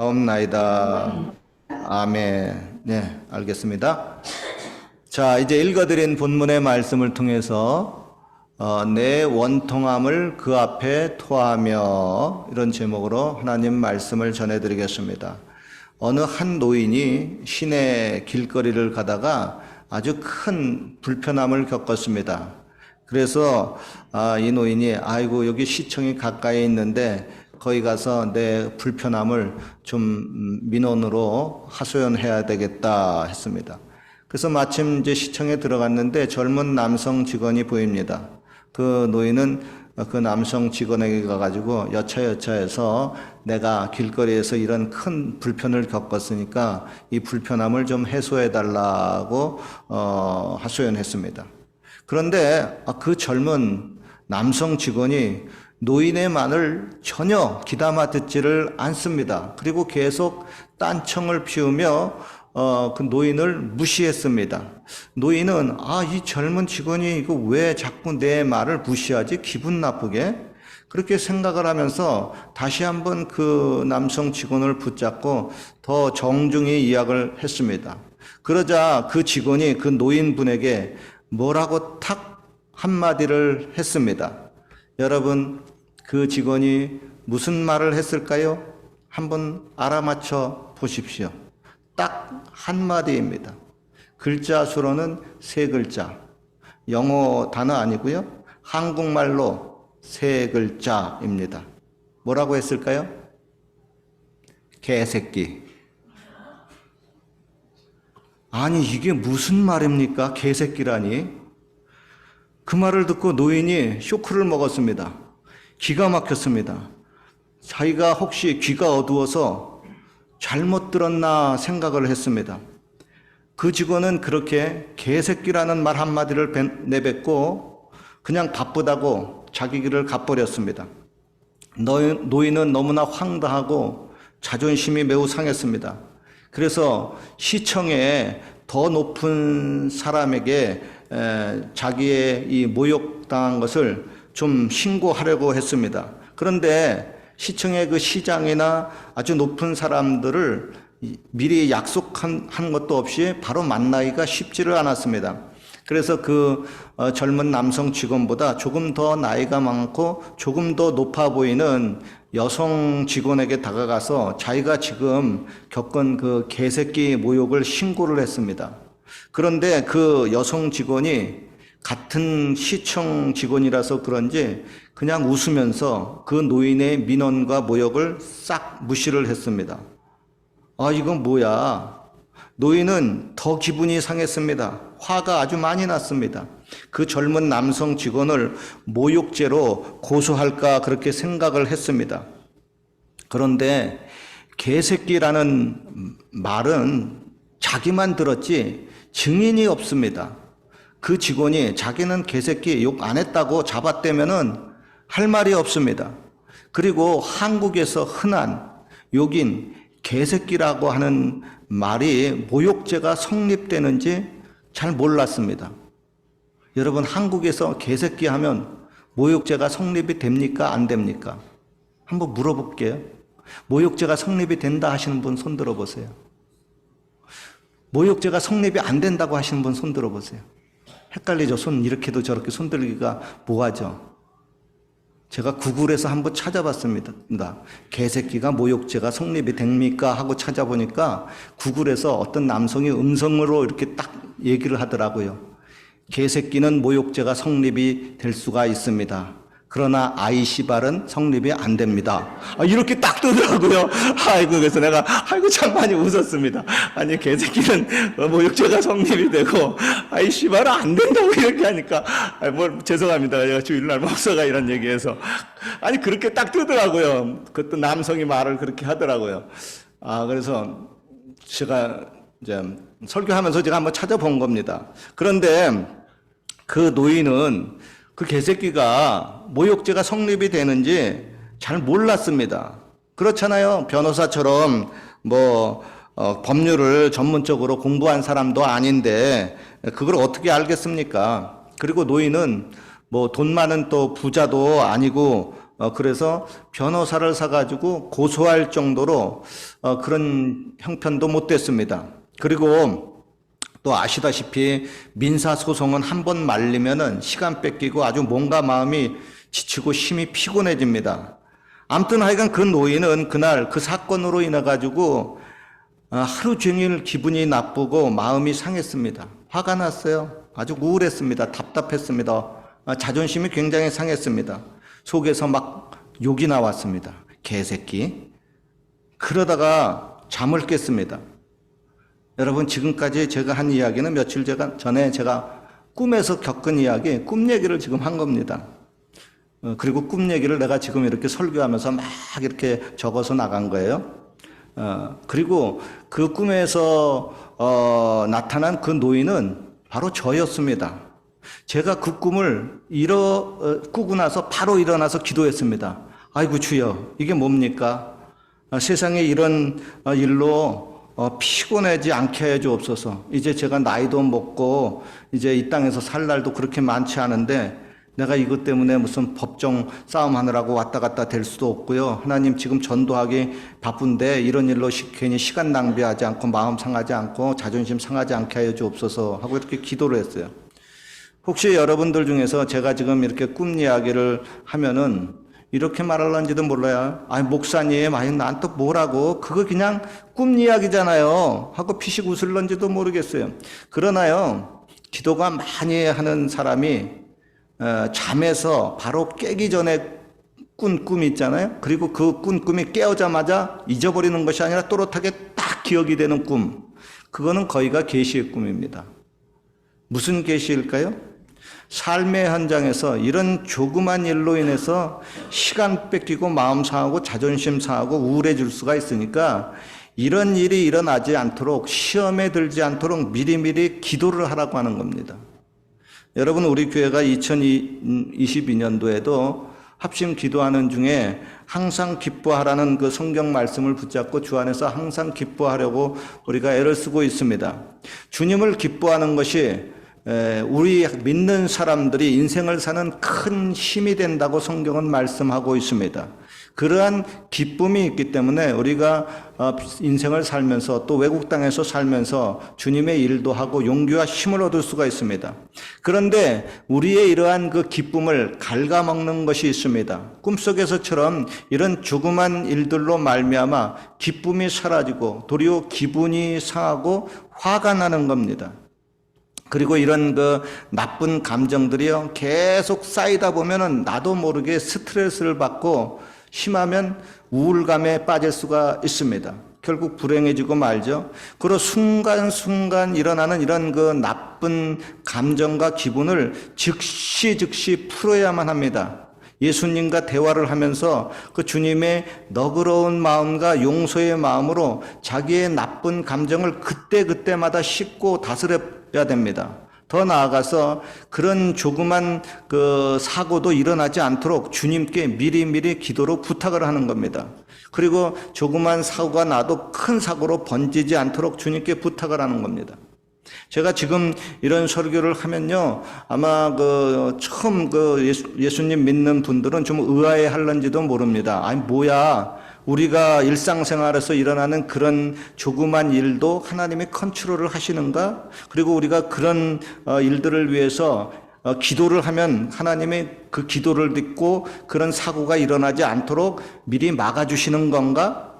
없나이다. 아멘. 네, 알겠습니다. 자, 이제 읽어드린 본문의 말씀을 통해서 어, 내 원통함을 그 앞에 토하며 이런 제목으로 하나님 말씀을 전해드리겠습니다. 어느 한 노인이 시내 길거리를 가다가 아주 큰 불편함을 겪었습니다. 그래서 아, 이 노인이 아이고 여기 시청이 가까이 있는데 거기 가서 내 불편함을 좀 음, 민원으로 하소연해야 되겠다 했습니다. 그래서 마침 이제 시청에 들어갔는데 젊은 남성 직원이 보입니다. 그 노인은 그 남성 직원에게 가가지고 여차여차해서 내가 길거리에서 이런 큰 불편을 겪었으니까 이 불편함을 좀 해소해 달라고 어, 하소연했습니다. 그런데 아, 그 젊은 남성 직원이 노인의 말을 전혀 귀담아 듣지를 않습니다. 그리고 계속 딴청을 피우며 어, 그 노인을 무시했습니다. 노인은 아, 이 젊은 직원이 이거 왜 자꾸 내 말을 무시하지? 기분 나쁘게? 그렇게 생각을 하면서 다시 한번 그 남성 직원을 붙잡고 더 정중히 이야기를 했습니다. 그러자 그 직원이 그 노인분에게 뭐라고 탁 한마디를 했습니다. 여러분, 그 직원이 무슨 말을 했을까요? 한번 알아맞혀 보십시오. 딱 한마디입니다. 글자 수로는 세 글자. 영어 단어 아니고요. 한국말로 세 글자입니다. 뭐라고 했을까요? 개새끼. 아니, 이게 무슨 말입니까? 개새끼라니. 그 말을 듣고 노인이 쇼크를 먹었습니다. 기가 막혔습니다. 자기가 혹시 귀가 어두워서 잘못 들었나 생각을 했습니다. 그 직원은 그렇게 개새끼라는 말 한마디를 뱉- 내뱉고 그냥 바쁘다고 자기 길을 가버렸습니다. 노인- 노인은 너무나 황당하고 자존심이 매우 상했습니다. 그래서 시청에 더 높은 사람에게 에, 자기의 이 모욕당한 것을 좀 신고하려고 했습니다. 그런데 시청의 그 시장이나 아주 높은 사람들을 이- 미리 약속한 한 것도 없이 바로 만나기가 쉽지를 않았습니다. 그래서 그 어, 젊은 남성 직원보다 조금 더 나이가 많고 조금 더 높아 보이는 여성 직원에게 다가가서 자기가 지금 겪은 그 개새끼 모욕을 신고를 했습니다. 그런데 그 여성 직원이 같은 시청 직원이라서 그런지 그냥 웃으면서 그 노인의 민원과 모욕을 싹 무시를 했습니다. 아, 이건 뭐야? 노인은 더 기분이 상했습니다. 화가 아주 많이 났습니다. 그 젊은 남성 직원을 모욕죄로 고소할까 그렇게 생각을 했습니다. 그런데 개새끼라는 말은 자기만 들었지 증인이 없습니다. 그 직원이 자기는 개새끼 욕 안 했다고 잡았다면은 할 말이 없습니다. 그리고 한국에서 흔한 욕인 개새끼라고 하는 말이 모욕죄가 성립되는지 잘 몰랐습니다. 여러분 한국에서 개새끼 하면 모욕죄가 성립이 됩니까? 안 됩니까? 한번 물어볼게요. 모욕죄가 성립이 된다 하시는 분 손 들어 보세요. 모욕죄가 성립이 안 된다고 하시는 분 손 들어보세요. 헷갈리죠? 손 이렇게도 저렇게 손 들기가 뭐하죠? 제가 구글에서 한번 찾아봤습니다. 개새끼가 모욕죄가 성립이 됩니까? 하고 찾아보니까 구글에서 어떤 남성이 음성으로 이렇게 딱 얘기를 하더라고요. 개새끼는 모욕죄가 성립이 될 수가 있습니다. 그러나 아이시발은 성립이 안 됩니다. 아, 이렇게 딱 뜨더라고요. 아이고, 그래서 내가, 아이고, 참 많이 웃었습니다. 아니, 개새끼는 모욕죄가 성립이 되고, 아이시발은 안 된다고 이렇게 하니까, 아, 뭐, 죄송합니다. 제가 주일날 목사가 이런 얘기해서. 아니, 그렇게 딱 뜨더라고요. 그것도 남성이 말을 그렇게 하더라고요. 아, 그래서 제가 이제 설교하면서 제가 한번 찾아본 겁니다. 그런데 그 노인은 그 개새끼가 모욕죄가 성립이 되는지 잘 몰랐습니다. 그렇잖아요. 변호사처럼 뭐 어, 법률을 전문적으로 공부한 사람도 아닌데 그걸 어떻게 알겠습니까? 그리고 노인은 뭐 돈 많은 또 부자도 아니고 어, 그래서 변호사를 사가지고 고소할 정도로 어, 그런 형편도 못 됐습니다. 그리고 또 아시다시피 민사소송은 한 번 말리면은 시간 뺏기고 아주 몸과 마음이 지치고 힘이 피곤해집니다. 아무튼 하여간 그 노인은 그날 그 사건으로 인해 가지고 아, 하루 종일 기분이 나쁘고 마음이 상했습니다. 화가 났어요. 아주 우울했습니다. 답답했습니다. 아, 자존심이 굉장히 상했습니다. 속에서 막 욕이 나왔습니다. 개새끼. 그러다가 잠을 깼습니다. 여러분 지금까지 제가 한 이야기는 며칠 전에 제가 꿈에서 겪은 이야기, 꿈 얘기를 지금 한 겁니다. 어, 그리고 꿈 얘기를 내가 지금 이렇게 설교하면서 막 이렇게 적어서 나간 거예요. 어, 그리고 그 꿈에서 어, 나타난 그 노인은 바로 저였습니다. 제가 그 꿈을 일어 어, 꾸고 나서 바로 일어나서 기도했습니다. 아이고 주여 이게 뭡니까? 아, 세상에 이런 어, 일로 어, 피곤하지 않게 해 주옵소서. 이제 제가 나이도 먹고 이제 이 땅에서 살 날도 그렇게 많지 않은데 내가 이것 때문에 무슨 법정 싸움 하느라고 왔다 갔다 될 수도 없고요. 하나님 지금 전도하기 바쁜데 이런 일로 시- 괜히 시간 낭비하지 않고 마음 상하지 않고 자존심 상하지 않게 하여 주옵소서 하고 이렇게 기도를 했어요. 혹시 여러분들 중에서 제가 지금 이렇게 꿈 이야기를 하면은 이렇게 말할런지도 몰라요. 아니, 목사님, 아니, 난 또 뭐라고? 그거 그냥 꿈 이야기잖아요. 하고 피식 웃을런지도 모르겠어요. 그러나요, 기도가 많이 하는 사람이 어, 잠에서 바로 깨기 전에 꾼 꿈이 있잖아요. 그리고 그 꾼 꿈이 깨어자마자 잊어버리는 것이 아니라 또렷하게 딱 기억이 되는 꿈. 그거는 거의가 계시의 꿈입니다. 무슨 계시일까요? 삶의 현장에서 이런 조그만 일로 인해서 시간 뺏기고 마음 상하고 자존심 상하고 우울해질 수가 있으니까 이런 일이 일어나지 않도록 시험에 들지 않도록 미리미리 기도를 하라고 하는 겁니다. 여러분 우리 교회가 2022년도에도 합심 기도하는 중에 항상 기뻐하라는 그 성경 말씀을 붙잡고 주 안에서 항상 기뻐하려고 우리가 애를 쓰고 있습니다. 주님을 기뻐하는 것이 에, 우리 믿는 사람들이 인생을 사는 큰 힘이 된다고 성경은 말씀하고 있습니다. 그러한 기쁨이 있기 때문에 우리가 어, 인생을 살면서 또 외국 땅에서 살면서 주님의 일도 하고 용기와 힘을 얻을 수가 있습니다. 그런데 우리의 이러한 그 기쁨을 갉아먹는 것이 있습니다. 꿈속에서처럼 이런 조그만 일들로 말미암아 기쁨이 사라지고 도리어 기분이 상하고 화가 나는 겁니다. 그리고 이런 그 나쁜 감정들이요 계속 쌓이다 보면은 나도 모르게 스트레스를 받고 심하면 우울감에 빠질 수가 있습니다. 결국 불행해지고 말죠. 그리고 순간순간 일어나는 이런 그 나쁜 감정과 기분을 즉시 즉시 풀어야만 합니다. 예수님과 대화를 하면서 그 주님의 너그러운 마음과 용서의 마음으로 자기의 나쁜 감정을 그때그때마다 씻고 다스려야 됩니다. 더 나아가서 그런 조그만 그 사고도 일어나지 않도록 주님께 미리미리 기도로 부탁을 하는 겁니다. 그리고 조그만 사고가 나도 큰 사고로 번지지 않도록 주님께 부탁을 하는 겁니다. 제가 지금 이런 설교를 하면요, 아마 그 처음 그 예수, 예수 님 믿는 분들은 좀 의아해 할런지도 모릅니다. 아니, 뭐야. 우리가 일상생활에서 일어나는 그런 조그만 일도 하나님이 컨트롤을 하시는가? 그리고 우리가 그런 어, 일들을 위해서 어, 기도를 하면 하나님이 그 기도를 듣고 그런 사고가 일어나지 않도록 미리 막아주시는 건가?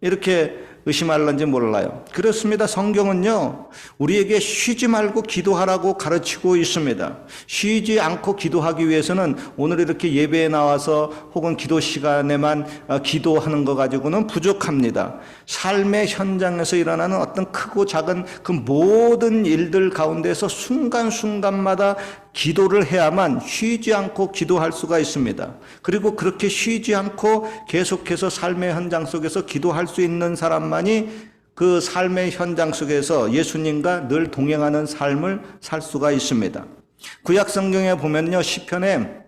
이렇게 의심할런지 몰라요. 그렇습니다. 성경은요, 우리에게 쉬지 말고 기도하라고 가르치고 있습니다. 쉬지 않고 기도하기 위해서는 오늘 이렇게 예배에 나와서 혹은 기도 시간에만 어, 기도하는 거 가지고는 부족합니다. 삶의 현장에서 일어나는 어떤 크고 작은 그 모든 일들 가운데서 순간순간마다 기도를 해야만 쉬지 않고 기도할 수가 있습니다. 그리고 그렇게 쉬지 않고 계속해서 삶의 현장 속에서 기도할 수 있는 사람만이 그 삶의 현장 속에서 예수님과 늘 동행하는 삶을 살 수가 있습니다. 구약 성경에 보면요. 시편에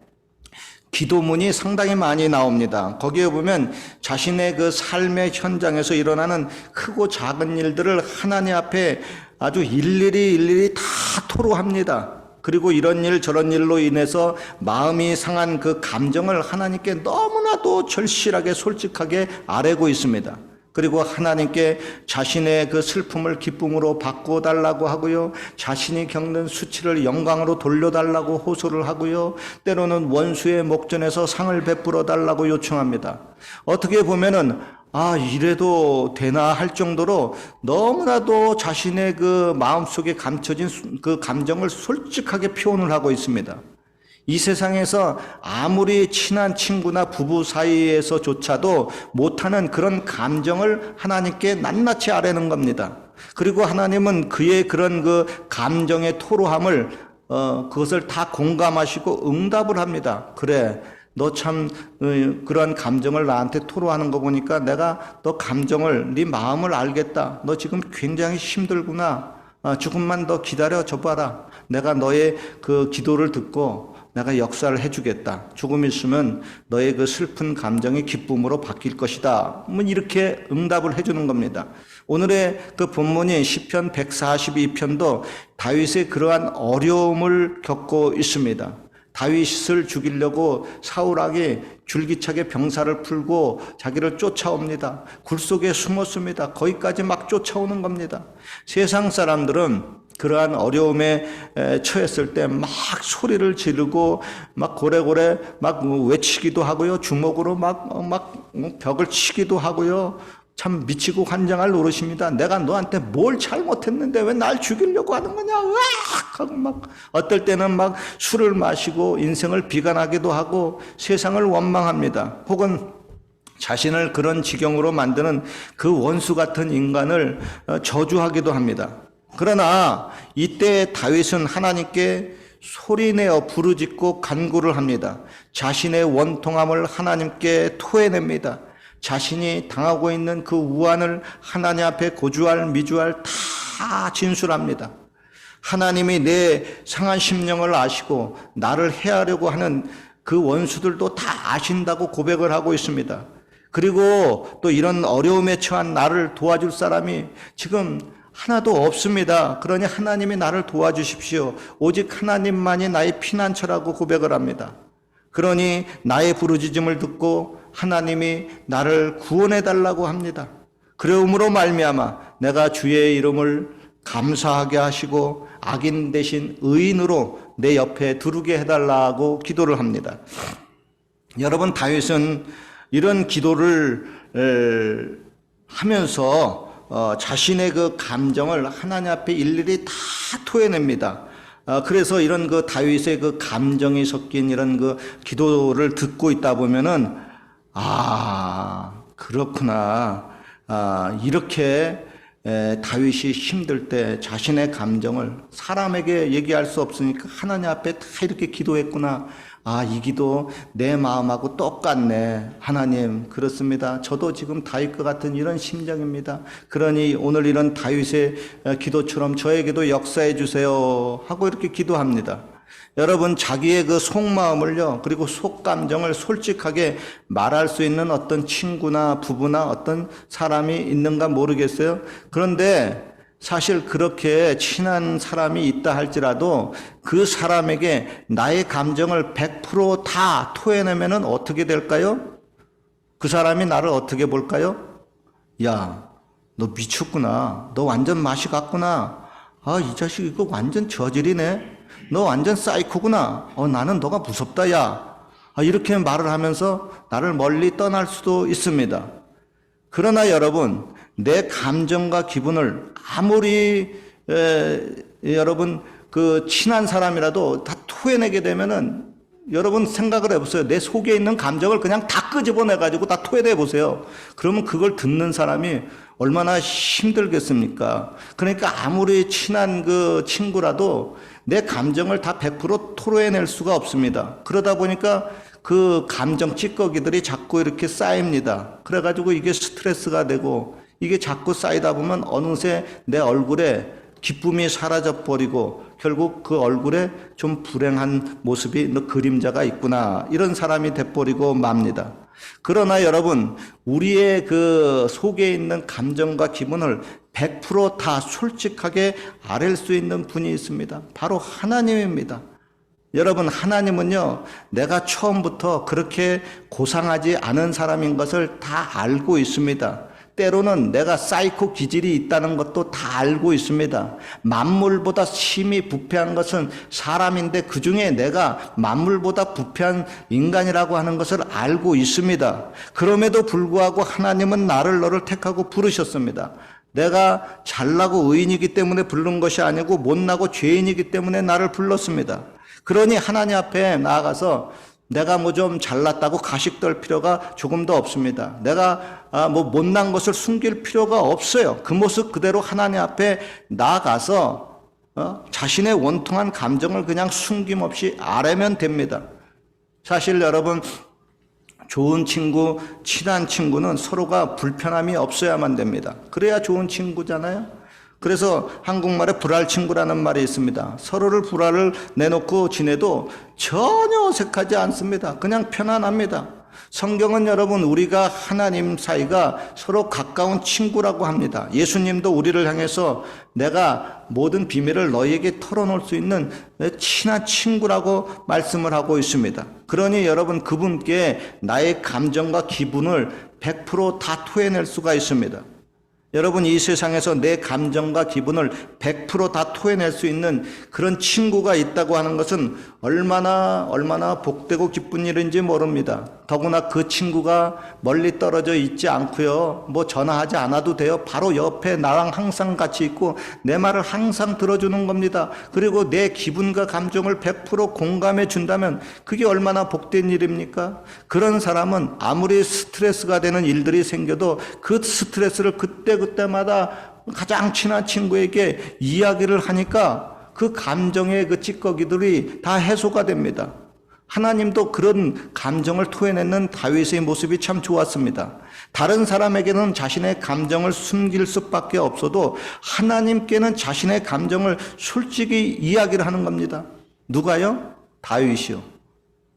기도문이 상당히 많이 나옵니다. 거기에 보면 자신의 그 삶의 현장에서 일어나는 크고 작은 일들을 하나님 앞에 아주 일일이 일일이 다 토로합니다. 그리고 이런 일 저런 일로 인해서 마음이 상한 그 감정을 하나님께 너무나도 절실하게 솔직하게 아뢰고 있습니다. 그리고 하나님께 자신의 그 슬픔을 기쁨으로 바꿔 달라고 하고요. 자신이 겪는 수치를 영광으로 돌려달라고 호소를 하고요. 때로는 원수의 목전에서 상을 베풀어 달라고 요청합니다. 어떻게 보면은 아, 이래도 되나 할 정도로 너무나도 자신의 그 마음속에 감춰진 수- 그 감정을 솔직하게 표현을 하고 있습니다. 이 세상에서 아무리 친한 친구나 부부 사이에서조차도 못하는 그런 감정을 하나님께 낱낱이 아뢰는 겁니다. 그리고 하나님은 그의 그런 그 감정의 토로함을 어, 그것을 다 공감하시고 응답을 합니다. 그래. 너 참 그런 감정을 나한테 토로하는 거 보니까 내가 너 감정을 네 마음을 알겠다. 너 지금 굉장히 힘들구나. 아, 조금만 더 기다려 줘봐라. 내가 너의 그 기도를 듣고 내가 역사를 해주겠다. 조금 있으면 너의 그 슬픈 감정이 기쁨으로 바뀔 것이다. 뭐 이렇게 응답을 해주는 겁니다. 오늘의 그 본문인 시편 142편도 다윗의 그러한 어려움을 겪고 있습니다. 다윗을 죽이려고 사울왕이 줄기차게 병사를 풀고 자기를 쫓아옵니다. 굴 속에 숨었습니다. 거기까지 막 쫓아오는 겁니다. 세상 사람들은 그러한 어려움에 에, 처했을 때 막 소리를 지르고 막 고래고래 막 외치기도 하고요. 주먹으로 막, 어, 막 벽을 치기도 하고요. 참 미치고 환장할 노릇입니다. 내가 너한테 뭘 잘못했는데 왜 날 죽이려고 하는 거냐? 으악! 하고 막 어떨 때는 막 술을 마시고 인생을 비관하기도 하고 세상을 원망합니다. 혹은 자신을 그런 지경으로 만드는 그 원수 같은 인간을 어, 저주하기도 합니다. 그러나 이때 다윗은 하나님께 소리내어 부르짖고 간구를 합니다. 자신의 원통함을 하나님께 토해냅니다. 자신이 당하고 있는 그 우환을 하나님 앞에 고주할 미주할 다 진술합니다. 하나님이 내 상한 심령을 아시고 나를 해하려고 하는 그 원수들도 다 아신다고 고백을 하고 있습니다. 그리고 또 이런 어려움에 처한 나를 도와줄 사람이 지금 하나도 없습니다. 그러니 하나님이 나를 도와주십시오. 오직 하나님만이 나의 피난처라고 고백을 합니다. 그러니 나의 부르짖음을 듣고 하나님이 나를 구원해 달라고 합니다. 그러므로 말미암아 내가 주의 이름을 감사하게 하시고 악인 대신 의인으로 내 옆에 두르게 해달라고 기도를 합니다. 여러분 다윗은 이런 기도를 에, 하면서 어, 자신의 그 감정을 하나님 앞에 일일이 다 토해냅니다. 어, 그래서 이런 그 다윗의 그 감정이 섞인 이런 그 기도를 듣고 있다 보면은 아 그렇구나 아 이렇게 에, 다윗이 힘들 때 자신의 감정을 사람에게 얘기할 수 없으니까 하나님 앞에 다 이렇게 기도했구나. 아, 이 기도 내 마음하고 똑같네. 하나님, 그렇습니다. 저도 지금 다윗과 같은 이런 심정입니다. 그러니 오늘 이런 다윗의 어, 기도처럼 저에게도 역사해 주세요. 하고 이렇게 기도합니다. 여러분, 자기의 그 속마음을요, 그리고 속감정을 솔직하게 말할 수 있는 어떤 친구나 부부나 어떤 사람이 있는가 모르겠어요. 그런데 사실 그렇게 친한 사람이 있다 할지라도 그 사람에게 나의 감정을 100%다 토해내면은 어떻게 될까요? 그 사람이 나를 어떻게 볼까요? 야, 너 미쳤구나. 너 완전 맛이 갔구나. 아, 이 자식 이거 완전 저질이네. 너 완전 사이코구나. 어, 나는 너가 무섭다, 야. 아, 이렇게 말을 하면서 나를 멀리 떠날 수도 있습니다. 그러나 여러분, 내 감정과 기분을 아무리 에, 여러분 그 친한 사람이라도 다 토해내게 되면은 여러분 생각을 해보세요. 내 속에 있는 감정을 그냥 다 끄집어내 가지고 다 토해내 보세요. 그러면 그걸 듣는 사람이 얼마나 힘들겠습니까? 그러니까 아무리 친한 그 친구라도 내 감정을 다 100% 토로해낼 수가 없습니다. 그러다 보니까 그 감정 찌꺼기들이 자꾸 이렇게 쌓입니다. 그래가지고 이게 스트레스가 되고 이게 자꾸 쌓이다 보면 어느새 내 얼굴에 기쁨이 사라져 버리고 결국 그 얼굴에 좀 불행한 모습이 너 그림자가 있구나. 이런 사람이 돼버리고 맙니다. 그러나 여러분, 우리의 그 속에 있는 감정과 기분을 100%다 솔직하게 아랠 수 있는 분이 있습니다. 바로 하나님입니다. 여러분, 하나님은요, 내가 처음부터 그렇게 고상하지 않은 사람인 것을 다 알고 있습니다. 때로는 내가 사이코 기질이 있다는 것도 다 알고 있습니다. 만물보다 심히 부패한 것은 사람인데 그 중에 내가 만물보다 부패한 인간이라고 하는 것을 알고 있습니다. 그럼에도 불구하고 하나님은 나를 너를 택하고 부르셨습니다. 내가 잘나고 의인이기 때문에 부른 것이 아니고 못나고 죄인이기 때문에 나를 불렀습니다. 그러니 하나님 앞에 나아가서 내가 뭐 좀 잘났다고 가식 떨 필요가 조금 더 없습니다. 내가 아, 뭐 못난 것을 숨길 필요가 없어요. 그 모습 그대로 하나님 앞에 나아가서 어? 자신의 원통한 감정을 그냥 숨김없이 아뢰면 됩니다. 사실 여러분 좋은 친구, 친한 친구는 서로가 불편함이 없어야만 됩니다. 그래야 좋은 친구잖아요. 그래서 한국말에 불알 친구라는 말이 있습니다. 서로를 불알을 내놓고 지내도 전혀 어색하지 않습니다. 그냥 편안합니다. 성경은 여러분 우리가 하나님 사이가 서로 가까운 친구라고 합니다. 예수님도 우리를 향해서 내가 모든 비밀을 너희에게 털어놓을 수 있는 친한 친구라고 말씀을 하고 있습니다. 그러니 여러분 그분께 나의 감정과 기분을 100%다 토해낼 수가 있습니다. 여러분 이 세상에서 내 감정과 기분을 100%다 토해낼 수 있는 그런 친구가 있다고 하는 것은 얼마나 얼마나 복되고 기쁜 일인지 모릅니다. 더구나 그 친구가 멀리 떨어져 있지 않고요. 뭐 전화하지 않아도 돼요. 바로 옆에 나랑 항상 같이 있고 내 말을 항상 들어주는 겁니다. 그리고 내 기분과 감정을 100% 공감해 준다면 그게 얼마나 복된 일입니까? 그런 사람은 아무리 스트레스가 되는 일들이 생겨도 그 스트레스를 그때 그때마다 가장 친한 친구에게 이야기를 하니까 그 감정의 그 찌꺼기들이 다 해소가 됩니다. 하나님도 그런 감정을 토해내는 다윗의 모습이 참 좋았습니다. 다른 사람에게는 자신의 감정을 숨길 수밖에 없어도 하나님께는 자신의 감정을 솔직히 이야기를 하는 겁니다. 누가요? 다윗이요.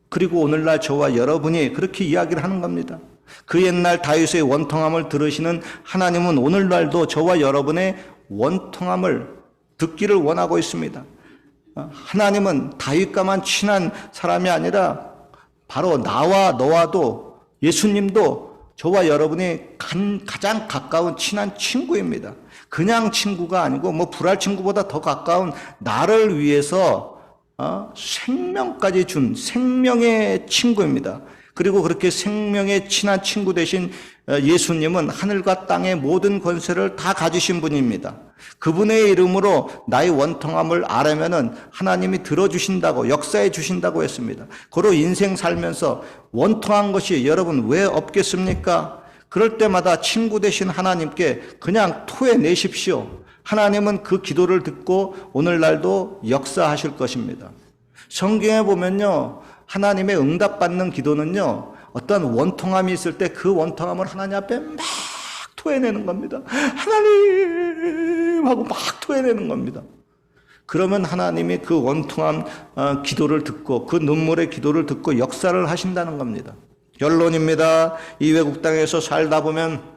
그리고 오늘날 저와 여러분이 그렇게 이야기를 하는 겁니다. 그 옛날 다윗의 원통함을 들으시는 하나님은 오늘날도 저와 여러분의 원통함을 듣기를 원하고 있습니다. 하나님은 다윗과만 친한 사람이 아니라 바로 나와 너와도 예수님도 저와 여러분이 가장 가까운 친한 친구입니다. 그냥 친구가 아니고 뭐 불알 친구보다 더 가까운 나를 위해서 어? 생명까지 준 생명의 친구입니다. 그리고 그렇게 생명의 친한 친구 되신 예수님은 하늘과 땅의 모든 권세를 다 가지신 분입니다. 그분의 이름으로 나의 원통함을 알아면은 하나님이 들어주신다고 역사해 주신다고 했습니다. 고로 인생 살면서 원통한 것이 여러분 왜 없겠습니까? 그럴 때마다 친구 되신 하나님께 그냥 토해내십시오. 하나님은 그 기도를 듣고 오늘날도 역사하실 것입니다. 성경에 보면요. 하나님의 응답받는 기도는요. 어떤 원통함이 있을 때 그 원통함을 하나님 앞에 막 토해내는 겁니다. 하나님 하고 막 토해내는 겁니다. 그러면 하나님이 그 원통함 어, 기도를 듣고 그 눈물의 기도를 듣고 역사를 하신다는 겁니다. 결론입니다. 이 외국 땅에서 살다 보면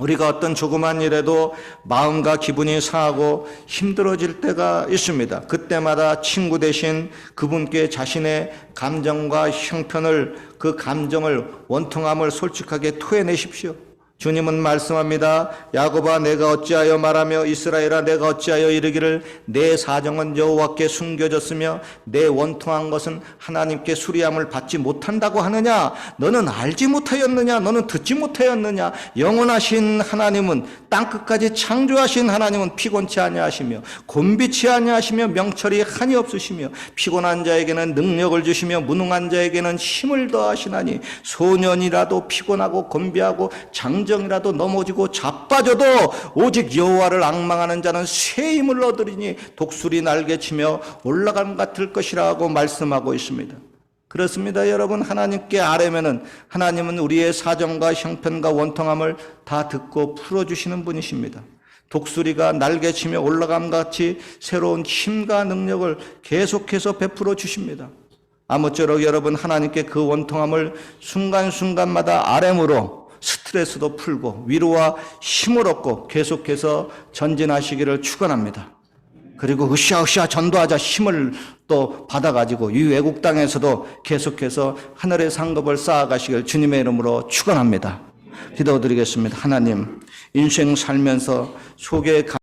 우리가 어떤 조그만 일에도 마음과 기분이 상하고 힘들어질 때가 있습니다. 그때마다 친구 대신 그분께 자신의 감정과 형편을 그 감정을 원통함을 솔직하게 토해내십시오. 주님은 말씀합니다. 야곱아 내가 어찌하여 말하며 이스라엘아 내가 어찌하여 이르기를 내 사정은 여호와께 숨겨졌으며 내 원통한 것은 하나님께 수리함을 받지 못한다고 하느냐? 너는 알지 못하였느냐? 너는 듣지 못하였느냐? 영원하신 하나님은 땅 끝까지 창조하신 하나님은 피곤치 아니하시며 곤비치 아니하시며 명철이 한이 없으시며 피곤한 자에게는 능력을 주시며 무능한 자에게는 힘을 더하시나니 소년이라도 피곤하고 곤비하고 장 정이라도 넘어지고 자빠져도 오직 여호와를 악망하는 자는 새 힘을 얻으리니 독수리 날개치며 올라간 같을 것이라고 말씀하고 있습니다. 그렇습니다. 여러분 하나님께 아뢰면은 하나님은 우리의 사정과 형편과 원통함을 다 듣고 풀어 주시는 분이십니다. 독수리가 날개치며 올라감 같이 새로운 힘과 능력을 계속해서 베풀어 주십니다. 아무쪼록 여러분 하나님께 그 원통함을 순간순간마다 아뢰므로 스트레스도 풀고 위로와 힘을 얻고 계속해서 전진하시기를 축원합니다. 그리고 으쌰으쌰 전도하자 힘을 또 받아가지고 이 외국 땅에서도 계속해서 하늘의 상급을 쌓아가시길 주님의 이름으로 축원합니다. 기도드리겠습니다. 하나님 인생 살면서 속에